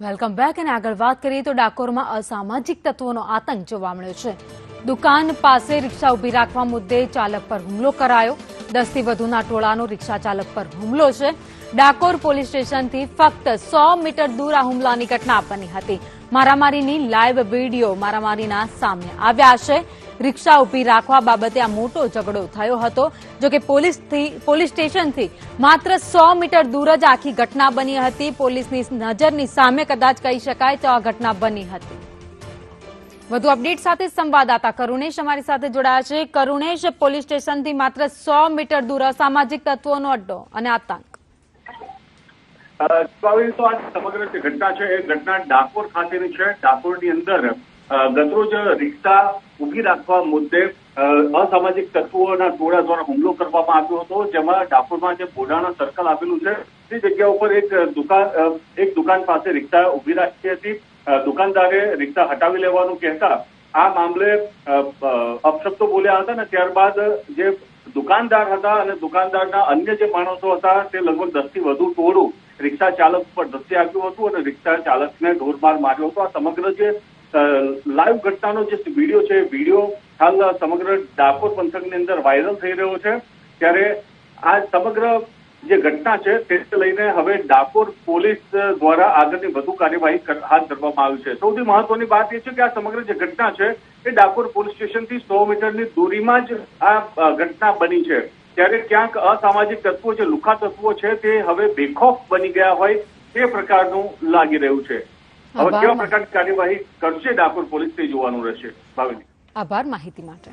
Welcome back અને આગળ વાત કરીએ તો ડાકોરમાં અસામાજિક તત્વોનો આતંક જોવા મળ્યો છે. દુકાન પાસે રિક્ષા ઊભી રાખવા મુદ્દે ચાલક પર હુમલો કરાયો. દસથી વધુના ટોળાનો રિક્ષા ચાલક પર હુમલો છે. ડાકોર પોલીસ સ્ટેશનથી ફક્ત સો મીટર દૂર આ હુમલાની ઘટના બની હતી. મારામારીની લાઈવ વીડિયો મારામારીના સામે આવ્યા છે. રિક્ષા ઊભી રાખવા બાબતે આ મોટો ઝઘડો થયો હતો. જો કે પોલીસથી પોલીસ સ્ટેશનથી માત્ર સો મીટર દૂર જ આખી ઘટના બની હતી. પોલીસની નજરની સામે કદાચ કહી શકાય તો આ ઘટના બની હતી. વધુ અપડેટ સાથે સંવાદદાતા કરુણેશ અમારી સાથે જોડાયા છે. કરુણેશ, પોલીસ સ્ટેશનથી માત્ર સો મીટર દૂર અસામાજિક તત્વોનો અડ્ડો અને આતંક. તો આ સમગ્ર જે ઘટના છે, એ ઘટના ડાકોર ખાતેની છે. ડાકોરની અંદર ગતરોજ રિક્ષા ઊભી રાખવા મુદ્દે અસામાજિક તત્વોના ટોળા દ્વારા હુમલો કરવામાં આવ્યો હતો, જેમાં ડાકોરમાં જે બોડાણા સર્કલ આવેલું છે, તે જગ્યા ઉપર એક દુકાન એક દુકાન પાસે રિક્ષા ઊભી રાખી હતી. દુકાનદારે રિક્ષા હટાવી લેવાનું કહેતા આ મામલે અપશબ્દો બોલ્યા હતા ને ત્યારબાદ જે દુકાનદાર હતા અને દુકાનદારના અન્ય જે માણસો હતા, તે લગભગ દસથી વધુ ટોળું રિક્ષા ચાલક પર ધસી આવ્યું હતું અને રિક્ષા ચાલકને ઢોરમાર માર્યો હતો. આ સમગ્ર જે લાઈવ ઘટનાનો જે વીડિયો છે વીડિયો હાલ સમગ્ર ડાકોર પંથકની અંદર વાયરલ થઈ રહ્યો છે. ત્યારે આ સમગ્ર જે ઘટના છે, તેને લઈને હવે ડાકોર પોલીસ દ્વારા આગળની વધુ કાર્યવાહી હાથ ધરવામાં આવી છે. સૌથી મહત્વની વાત એ છે કે આ સમગ્ર જે ઘટના છે, એ ડાકોર પોલીસ સ્ટેશનથી સો મીટરની દૂરીમાં જ આ ઘટના બની છે. ત્યારે ક્યાંક અસામાજિક તત્વો જે લુખા તત્વો છે, તે હવે બેખોફ બની ગયા હોય તે પ્રકારનું લાગી રહ્યું છે. હવે. કેવા પ્રકારની કાર્યવાહી કરશે ડાકોર પોલીસ તે જોવાનું રહેશે ભાવિની આભાર માહિતી માટે